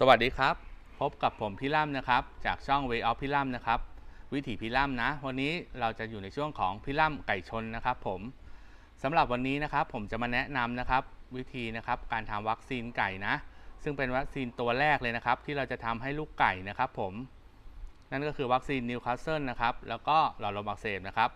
สวัสดีครับ พบกับผมพี่ล่ำนะครับ จากช่อง Way of พี่ล่ำนะครับ วิถีพี่ล่ำนะ วันนี้เราจะอยู่ในช่วงของพี่ล่ำไก่ชนนะครับ ผมสำหรับวันนี้นะครับ ผมจะมาแนะนำนะครับ วิธีนะครับการทำวัคซีนไก่นะ ซึ่งเป็นวัคซีนตัวแรกเลยนะครับ ที่เราจะทำให้ลูกไก่นะครับ ผม นั่นก็คือวัคซีนนิวคาสเซิลนะครับแล้วก็หลอดลมอักเสบนะครับ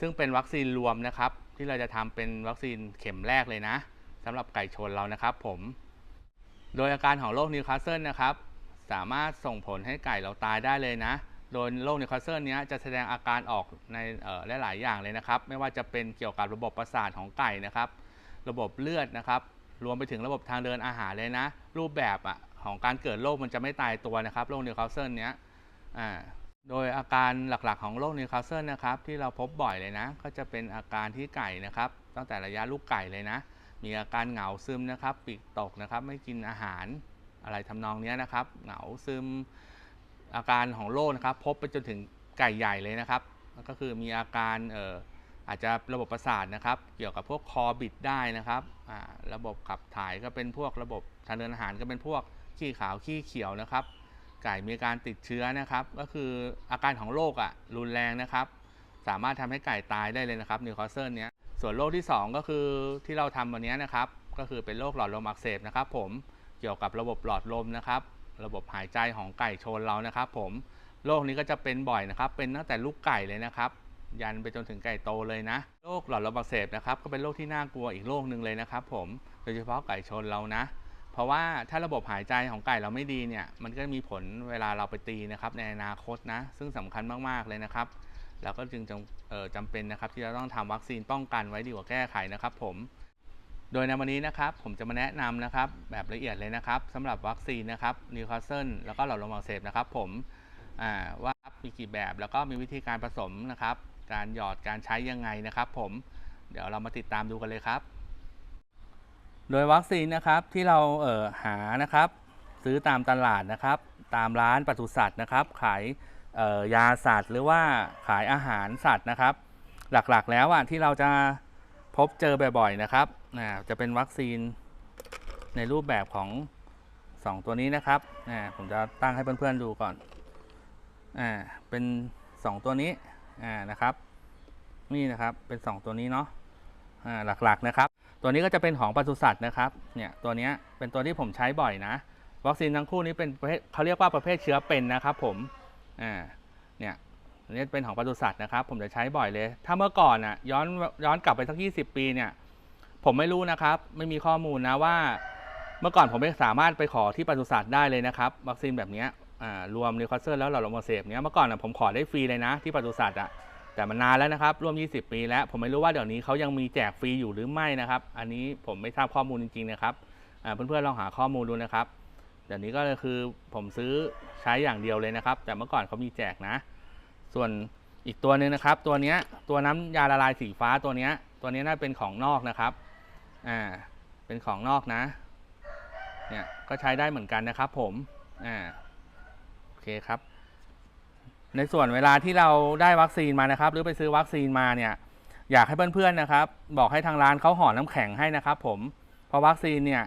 ซึ่งเป็นวัคซีนรวมนะครับ ที่เราจะทำเป็นวัคซีนเข็มแรกเลยนะสำหรับไก่ชนเรานะครับ ผม โดยอาการของโรคนิวคาสเซิลนะครับ สามารถส่งผลให้ไก่เราตายได้เลยนะ โดยโรคนิวคาสเซิลนี้จะแสดงอาการออกในหลายๆอย่างเลยนะครับ ไม่ว่าจะเป็นเกี่ยวกับระบบประสาทของไก่นะครับ ระบบเลือดนะครับ รวมไปถึงระบบทางเดินอาหารเลยนะ รูปแบบอะของการเกิดโรคมันจะไม่ตายตัวนะครับโรคนิวคาสเซิลเนี้ยอ่าโดยอาการหลักๆของโรคนิวคาสเซิลนะครับที่เราพบบ่อยเลยนะ ก็จะเป็นอาการที่ไก่นะครับ ตั้งแต่ระยะลูกไก่เลยนะ มีอาการเหงาซึมนะครับปีกตกนะครับ ไม่กินอาหารอะไรทำนองนี้นะครับ เหงาซึมอาการของโรคนะครับ พบไปจนถึงไก่ใหญ่เลยนะครับ ก็คือมีอาการเอ่ออาจจะระบบประสาทนะครับ เกี่ยวกับพวกคอบิดได้นะครับอ่าระบบขับถ่ายก็เป็นพวกระบบทางเดินอาหารก็เป็นพวกขี้ขาวขี้เขียวนะครับ ไก่มีการติดเชื้อนะครับ ก็คืออาการของโรคอะรุนแรงนะครับ สามารถทำให้ไก่ตายได้เลยนะครับนิวคาสเซิลเนี้ย ส่วนโรคที่ 2 ก็คือที่เราทำวันนี้นะครับ ก็คือเป็นโรคหลอดลมอักเสบนะครับผมเกี่ยวกับระบบหลอดลมนะครับ ระบบหายใจของไก่ชนเรานะครับ ผมโรคนี้ก็จะเป็นบ่อยนะครับ เป็นตั้งแต่ลูกไก่เลยนะครับ ยันไปจนถึงไก่โตเลยนะโรคหลอดลมอักเสบนะครับก็เป็นโรคที่น่ากลัวอีกโรคหนึ่งเลยนะครับ ผมโดยเฉพาะไก่ชนเรานะ เพราะว่าถ้าระบบหายใจของไก่เราไม่ดีเนี่ย มันก็มีผลเวลาเราไปตีนะครับ ในอนาคตนะ ซึ่งสำคัญมากๆเลยนะครับ เราก็จึงจำเอ่อจำเป็นนะครับที่เราต้องทำวัคซีนป้องกันไว้ดีกว่าแก้ไขนะครับ ผม โดยในวันนี้นะครับ ผมจะมาแนะนำนะครับ แบบละเอียดเลยนะครับสำหรับวัคซีนนะครับนิวคาสเซิลแล้วก็หลอดลมอักเสบนะครับผมว่ามีกี่แบบแล้วก็มีวิธีการผสมนะครับ การหยอดการใช้ยังไงนะครับ ผมเดี๋ยวเรามาติดตามดูกันเลยครับ โดยวัคซีนนะครับที่เราเอ่อหานะครับ ซื้อตามตลาดนะครับ ตามร้านปศุสัตว์นะครับ ขาย ยาสัตว์หรือว่าขายอาหารสัตว์นะครับ หลักๆแล้วอะที่เราจะพบเจอบ่อยๆนะครับจะเป็นวัคซีนในรูปแบบของ 2 ตัวนี้นะครับผมจะตั้งให้เพื่อนๆดูก่อนอ่าเป็น 2 ตัวนี้อ่านะครับ นี่นะครับเป็น 2 ตัวนี้เนาะอ่าหลักๆนะครับ ตัวนี้ก็จะเป็นของปศุสัตว์นะครับเนี่ยตัวนี้เป็นตัวที่ผมใช้บ่อยนะ วัคซีนทั้งคู่นี้เป็นเขาเรียกว่าประเภทเชื้อเป็นนะครับผม อ่าเนี่ยนนี้เป็นของปศุสัตว์นะครับ ผมจะใช้บ่อยเลย ถ้าเมื่อก่อนอะย้อนย้อนกลับไปสัก 20 ปีเนี่ย ผมไม่รู้นะครับ ไม่มีข้อมูลนะว่า เมื่อก่อนผมไม่สามารถไปขอที่ปศุสัตว์ได้เลยนะครับ วัคซีนแบบนี้รวมนิวคาสเซิลแล้วหลอดลมอักเสบเนี้ยเมื่อก่อนอะผมขอได้ฟรีเลยนะที่ปศุสัตว์อะแต่มันนานแล้วนะครับ ร่วม 20 ปีแล้ว ผมไม่รู้ว่าเดี๋ยวนี้เขายังมีแจกฟรีอยู่หรือไม่นะครับ อันนี้ผมไม่ทราบข้อมูลจริงๆนะครับเพื่อนๆลองหาข้อมูลดูนะครับ เดี๋ยวนี้ก็คือผมซื้อใช้อย่างเดียวเลยนะครับ แต่เมื่อก่อนเขามีแจกนะ ส่วนอีกตัวหนึ่งนะครับ ตัวนี้ตัวน้ำยาละลายสีฟ้าตัวนี้ตัวนี้น่าเป็นของนอกนะครับอ่าเป็นของนอกนะเนี่ยก็ใช้ได้เหมือนกันนะครับ ผมอ่าโอเคครับ ในส่วนเวลาที่เราได้วัคซีนมานะครับ หรือไปซื้อวัคซีนมาเนี่ยอยากให้เพื่อนๆนะครับ บอกให้ทางร้านเขาห่อน้ำแข็งให้นะครับ ผมเพราะวัคซีนเนี่ย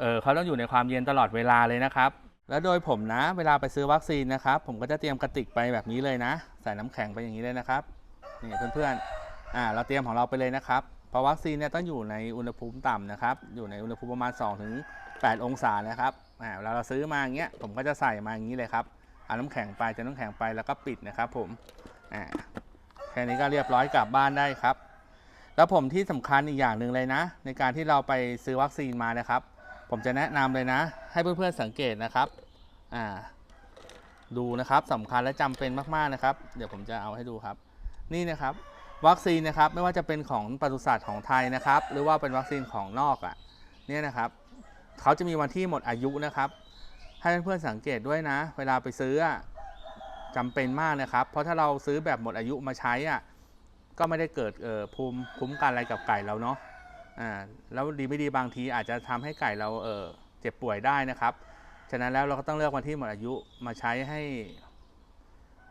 เออเขาต้องอยู่ในความเย็นตลอดเวลาเลยนะครับ แล้วโดยผมนะ เวลาไปซื้อวัคซีนนะครับ ผมก็จะเตรียมกระติกไปแบบนี้เลยนะ ใส่น้ำแข็งไปอย่างนี้เลยนะครับนี่เพื่อนๆอ่าเราเตรียมของเราไปเลยนะครับเพราะวัคซีนเนี่ยต้องอยู่ในอุณหภูมิต่ำนะครับ อยู่ในอุณหภูมิประมาณ2ถึง8องศานะครับอ่าเวลาเราซื้อมาอย่างเงี้ยผมก็จะใส่มาอย่างนี้เลยครับเอาน้ำแข็งไปจะน้ำแข็งไปแล้วก็ปิดนะครับ ผมอ่าแค่นี้ก็เรียบร้อยกลับบ้านได้ครับ แล้วผมที่สำคัญอีกอย่างหนึ่งเลยนะ ในการที่เราไปซื้อวัคซีนมานะครับ ผมจะแนะนำเลยนะ ให้เพื่อนๆสังเกตนะครับอ่าดูนะครับสำคัญและจำเป็นมากๆนะครับ เดี๋ยวผมจะเอาให้ดูครับ นี่นะครับ วัคซีนนะครับไม่ว่าจะเป็นของปศุสัตว์ของไทยนะครับ หรือว่าเป็นวัคซีนของนอกอะ่ะเนี่ยนะครับเขาจะมีวันที่หมดอายุนะครับ ให้เพื่อนๆสังเกตด้วยนะ เวลาไปซื้ออะจำเป็นมากนะครับ เพราะถ้าเราซื้อแบบหมดอายุมาใช้อะก็ไม่ได้เกิดภูมิคุ้มกันอะไรกับไก่เราเนาะ อ่าแล้วดีไม่ดีบางทีอาจจะทำให้ไก่เราเออเจ็บป่วยได้นะครับ ฉะนั้นแล้วเราก็ต้องเลือกวันที่หมดอายุมาใช้ให้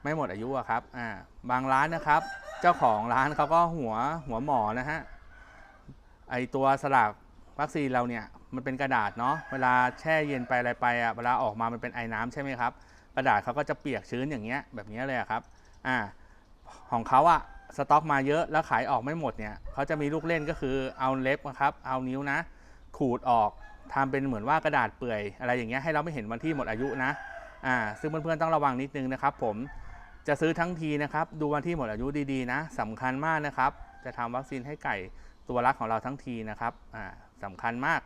ไม่หมดอายุอะครับอ่าบางร้านนะครับ เจ้าของร้านเขาก็หัวหัวหมอนะฮะไอตัวสลากวัคซีนเราเนี่ยมันเป็นกระดาษเนาะเวลาแช่เย็นไปอะไรไปอะเวลาออกมามันเป็นไอ้น้ำใช่ไหมครับกระดาษเขาก็จะเปียกชื้นอย่างเงี้ยแบบเนี้ยเลยอะครับอ่าของเขาอะ สต็อกมาเยอะแล้วขายออกไม่หมดเนี่ยเขาจะมีลูกเล่นก็คือเอาเล็บนะครับ เอานิ้วนะ ขูดออกทำเป็นเหมือนว่ากระดาษเปื่อย อะไรอย่างเงี้ยให้เราไม่เห็นวันที่หมดอายุนะอ่าซึ่งเพื่อนๆต้องระวังนิดนึงนะครับ ผมจะซื้อทั้งทีนะครับ ดูวันที่หมดอายุดีๆนะสำคัญมากนะครับ จะทำวัคซีนให้ไก่ตัวรักของเราทั้งทีนะครับอ่าสำคัญมาก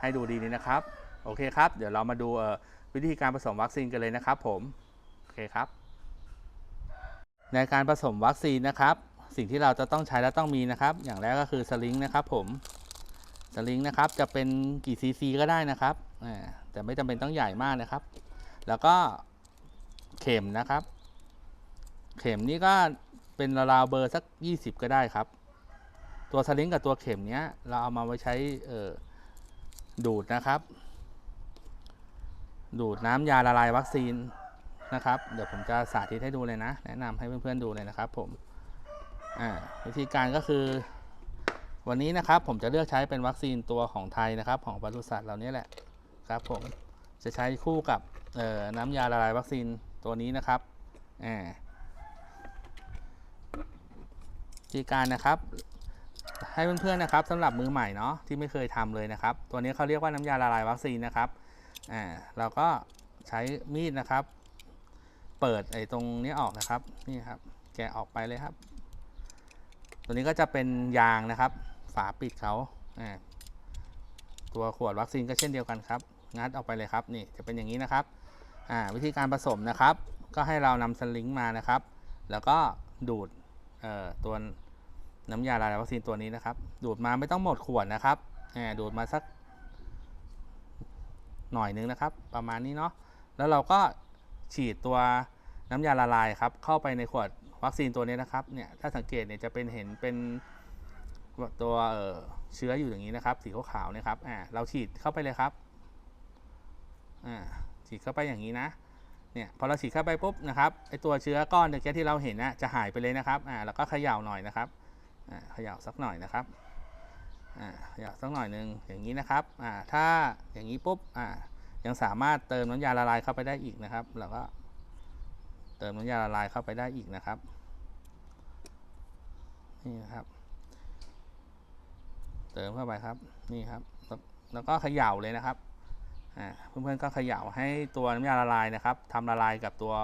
ให้ดูดีๆนะครับ โอเคครับ เดี๋ยวเรามาดูวิธีการผสมวัคซีนกันเลยนะครับ ผม โอเคครับ ในการผสมวัคซีนนะครับ สิ่งที่เราจะต้องใช้และต้องมีนะครับ อย่างแรกก็คือสลิงนะครับผมสลิงนะครับจะเป็นกี่ซีซีก็ได้นะครับแต่ไม่จำเป็นต้องใหญ่มากนะครับ แล้วก็เข็มนะครับ เข็มนี่ก็เป็นราวเบอร์สัก 20 ก็ได้ครับ ตัวสลิงกับตัวเข็มเนี้ยเราเอามาไว้ใช้เออดูดนะครับ ดูดน้ำยาละลายวัคซีน นะครับ เดี๋ยวผมจะสาธิตให้ดูเลยนะ แนะนำให้เพื่อนๆดูเลยนะครับ ผมวิธีการก็คือ วันนี้นะครับ ผมจะเลือกใช้เป็นวัคซีนตัวของไทยนะครับ ของปศุสัตว์เราเนี่ยแหละครับ ผมจะใช้คู่กับน้ำยาละลายวัคซีนตัวนี้นะครับวิธีการนะครับให้เพื่อนๆนะครับสำหรับมือใหม่เนาะที่ไม่เคยทำเลยนะครับ ตัวนี้เขาเรียกว่าน้ำยาละลายวัคซีนนะครับอ่าเราก็ใช้มีดนะครับ เปิดไอ้ตรงนี้ออกนะครับนี่ครับ แกะออกไปเลยครับ ตัวนี้ก็จะเป็นยางนะครับ ฝาปิดเขาตัวขวดวัคซีนก็เช่นเดียวกันครับ งัดออกไปเลยครับนี่จะเป็นอย่างนี้นะครับวิธีการผสมนะครับ ก็ให้เรานำสลิงมานะครับ แล้วก็ดูดตัวน้ำยาละลายวัคซีนตัวนี้นะครับ ดูดมาไม่ต้องหมดขวดนะครับดูดมาสักหน่อยนึงนะครับ ประมาณนี้เนาะแล้วเราก็ ฉีดตัวน้ำยาละลายครับเข้าไปในขวดวัคซีนตัวนี้นะครับเนี่ยถ้าสังเกตเนี่ยจะเป็นเห็นเป็นตัวเอ่อเชื้ออยู่อย่างนี้นะครับ สีขาวๆเนะครับอ่าเราฉีดเข้าไปเลยครับอ่าฉีดเข้าไปอย่างนี้นะเนี่ยพอเราฉีดเข้าไปปุ๊บนะครับไอตัวเชื้อก้อนตะเกียที่เราเห็นนะจะหายไปเลยนะครับอ่าแล้วก็เขย่าหน่อยนะครับอ่าเขย่าสักหน่อยนะครับอ่าเขย่าสักหน่อยหนึ่งอย่างนี้นะครับอ่าถ้าอย่างนี้ปุ๊บอ่า ยังสามารถเติมน้ำยาละลายเข้าไปได้อีกนะครับ แล้วก็เติมน้ำยาละลายเข้าไปได้อีกนะครับ นี่นะครับ เติมเข้าไปครับ นี่ครับ แล้วก็เขย่าเลยนะครับอ่าเพื่อนๆก็เขย่าให้ตัวน้ำยาละลายนะครับทำละลายกับตัว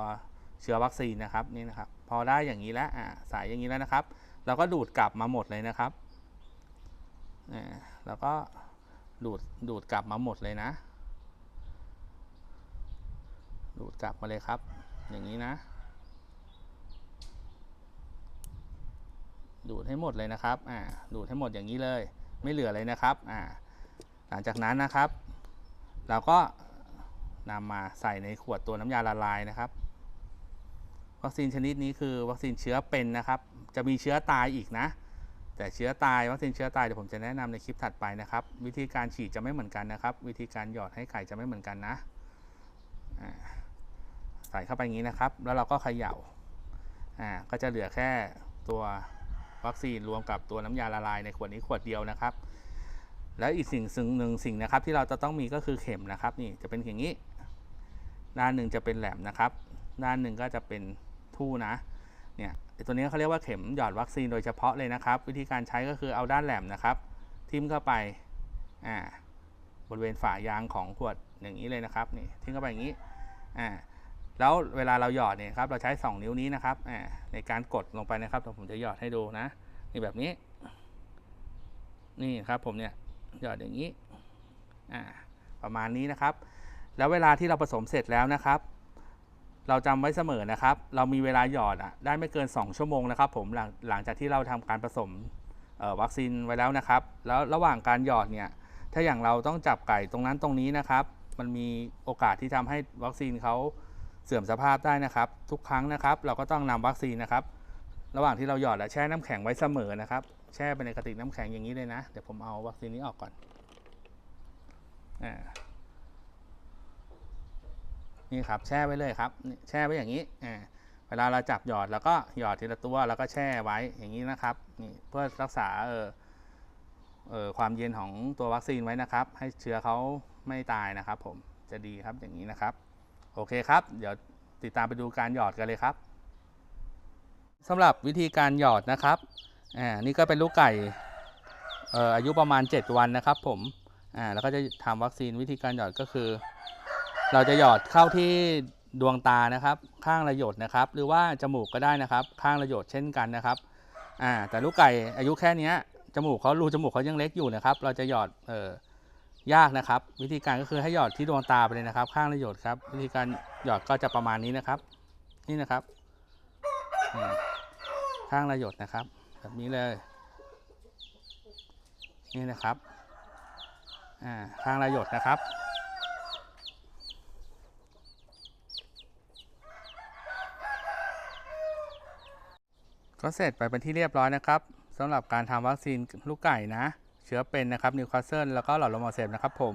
เชื้อวัคซีนนะครับนี่นะครับ พอได้อย่างนี้แล้วอ่าใส่อย่างนี้แล้วนะครับ เราก็ดูดกลับมาหมดเลยนะครับอ่แล้วก็ดูดดูดกลับมาหมดเลยนะ ดูดกลับมาเลยครับ อย่างนี้นะ ดูดให้หมดเลยนะครับอ่าดูดให้หมดอย่างนี้เลย ไม่เหลือเลยนะครับอ่าหลังจากนั้นนะครับ เราก็นำมาใส่ในขวดตัวน้ำยาละลายนะครับ วัคซีนชนิดนี้คือวัคซีนเชื้อเป็นนะครับ จะมีเชื้อตายอีกนะ แต่เชื้อตายวัคซีนเชื้อตายเดี๋ยวผมจะแนะนำในคลิปถัดไปนะครับ วิธีการฉีดจะไม่เหมือนกันนะครับ วิธีการหยอดให้ไก่จะไม่เหมือนกันนะอ่า ใส่เข้าไปอย่างนี้นะครับ แล้วเราก็เขย่าอ่าก็จะเหลือแค่ตัววัคซีนรวมกับตัวน้ำยาละลายในขวดนี้ขวดเดียวนะครับ แล้วอีกสิ่งสิ่งหนึ่งสิ่งนะครับ ที่เราจะต้องมีก็คือเข็มนะครับ นี่จะเป็นอย่างนี้ ด้านหนึ่งจะเป็นแหลมนะครับ ด้านหนึ่งก็จะเป็นทู่นะเนี่ยตัวนี้เขาเรียกว่าเข็มหยอดวัคซีนโดยเฉพาะเลยนะครับ วิธีการใช้ก็คือเอาด้านแหลมนะครับ ทิ่มเข้าไปอ่าบริเวณฝายางของขวดอย่างนี้เลยนะครับนี่ทิ่มเข้าไปอย่างนี้อ่า แล้วเวลาเราหยอดเนี่ยครับ เราใช้ 2 นิ้วนี้นะครับในการกดลงไปนะครับผมจะหยอดให้ดูนะ นี่แบบนี้ นี่ครับผมเนี่ยหยอดอย่างนี้ประมาณนี้นะครับ แล้วเวลาที่เราผสมเสร็จแล้วนะครับ เราจำไว้เสมอนะครับ เรามีเวลาหยอดอะได้ไม่เกิน 2 ชั่วโมงนะครับ ผมหลังหลังจากที่เราทำการผสมวัคซีนไว้แล้วนะครับ แล้วระหว่างการหยอดเนี่ยถ้าอย่างเราต้องจับไก่ตรงนั้นตรงนี้นะครับ มันมีโอกาสที่ทำให้วัคซีนเขา เสื่อมสภาพได้นะครับ ทุกครั้งนะครับ เราก็ต้องนำวัคซีนนะครับ ระหว่างที่เราหยอดและแช่น้ำแข็งไว้เสมอนะครับ แช่ไปในกระติกน้ำแข็งอย่างนี้เลยนะเดี๋ยวผมเอาวัคซีนนี้ออกก่อนอานี่ครับแช่ไว้เลยครับแช่ไว้อย่างนี้อ่าเวลาเราจับหยอดแล้วก็หยอดทีละตัวแล้วก็แช่ไว้อย่างนี้นะครับนี่เพื่อรักษาเออเออความเย็นของตัววัคซีนไว้นะครับ ให้เชื้อเขาไม่ตายนะครับ ผมจะดีครับอย่างนี้นะครับ โอเคครับ เดี๋ยวติดตามไปดูการหยอดกันเลยครับสำหรับวิธีการหยอดนะครับอ่านี่ก็เป็นลูกไก่ออายุประมาณ 7 วันนะครับ ผมอ่าแล้วก็จะทำวัคซีนวิธีการหยอดก็คือ เราจะหยอดเข้าที่ดวงตานะครับ ข้างละหยดนะครับ หรือว่าจมูกก็ได้นะครับ ข้างละหยดเช่นกันนะครับอ่าแต่ลูกไก่อายุแค่นี้จมูกเขารูจมูกเขายังเล็กอยู่นะครับ เราจะหยอดเอ่อ ยากนะครับ วิธีการก็คือให้หยอดที่ดวงตาไปเลยนะครับ ข้างละหยดครับ วิธีการหยอดก็จะประมาณนี้นะครับ นี่นะครับ ข้างละหยดนะครับ แบบนี้เลย นี่นะครับข้างละหยดนะครับก็เสร็จไปเป็นที่เรียบร้อยนะครับสำหรับการทำวัคซีนลูกไก่นะ เชื้อเป็นนะครับนิวคาสเซิลแล้วก็หลอดลมอักเสบนะครับผม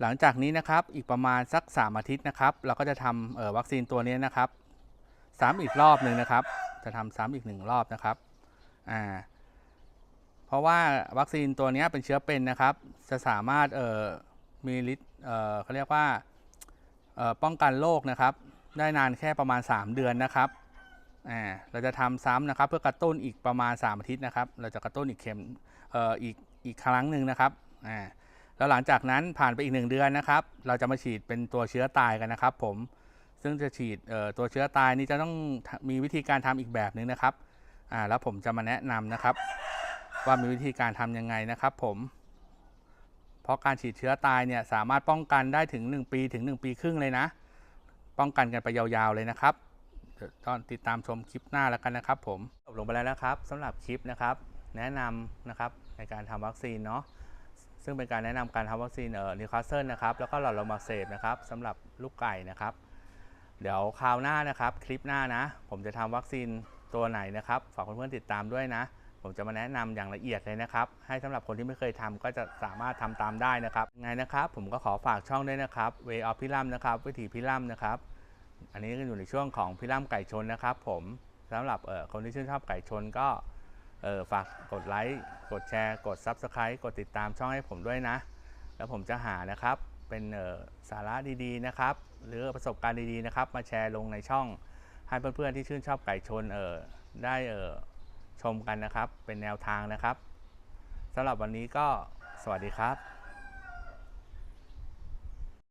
หลังจากนี้นะครับอีกประมาณสัก 3 อาทิตย์นะครับ เราก็จะทำเอ่อวัคซีนตัวนี้นะครับซ้ำอีกรอบหนึ่งนะครับ จะทำซ้ำอีกหนึ่งรอบนะครับอ่าเพราะว่าวัคซีนตัวนี้เป็นเชื้อเป็นนะครับ จะสามารถเอ่อมีฤทธิ์เอ่อเขาเรียกว่าเอ่อป้องกันโรคนะครับ ได้นานแค่ประมาณ 3 เดือนนะครับอ่าเราจะทำซ้ำนะครับ เพื่อกระตุ้นอีกประมาณ 3 อาทิตย์นะครับ เราจะกระตุ้นอีกเข็มเอ่ออีก อีกครั้งหนึ่งนะครับอ่าแล้วหลังจากนั้นผ่านไปอีก 1 เดือนนะครับ เราจะมาฉีดเป็นตัวเชื้อตายกันนะครับ ผมซึ่งจะฉีดตัวเชื้อตายนี่จะต้องมีวิธีการทำอีกแบบหนึ่งนะครับอ่าแล้วผมจะมาแนะนำนะครับ ว่ามีวิธีการทำยังไงนะครับ ผม เพราะการฉีดเชื้อตายเนี่ยสามารถป้องกันได้ถึง 1 ปีถึง 1 ปีครึ่งเลยนะ ป้องกันกันไปยาวๆเลยนะครับตอนติดตามชมคลิปหน้าแล้วกันนะครับ ผมจบลงไปแล้วนะครับสำหรับคลิปนะครับ แนะนำนะครับ ในการทำวัคซีนเนาะซึ่งเป็นการแนะนำการทำวัคซีนเอ่อนิวคาสเซิลนะครับแล้วก็หลอดลมอักเสบนะครับสำหรับลูกไก่นะครับ เดี๋ยวคราวหน้านะครับ คลิปหน้านะ ผมจะทำวัคซีนตัวไหนนะครับ ฝากเพื่อนๆติดตามด้วยนะ ผมจะมาแนะนำอย่างละเอียดเลยนะครับ ให้สำหรับคนที่ไม่เคยทำก็จะสามารถทำตามได้นะครับไงนะครับ ผมก็ขอฝากช่องด้วยนะครับ Way of พิลัมนะครับวิถีพิลัมนะครับอันนี้ก็อยู่ในช่วงของพิล่ำไก่ชนนะครับ ผมสำหรับเอ่อคนที่ชื่นชอบไก่ชนก็ เออฝากกดไลค์กดแชร์ กด Subscribe กดติดตามช่องให้ผมด้วยนะ แล้วผมจะหานะครับเป็นออสาระดีๆนะครับ หรือประสบการณ์ดีๆนะครับ มาแชร์ลงในช่องให้เพื่อนๆที่ชื่นชอบไก่ชนเออได้เออชมกันนะครับ เป็นแนวทางนะครับสำหรับวันนี้ก็สวัสดีครับ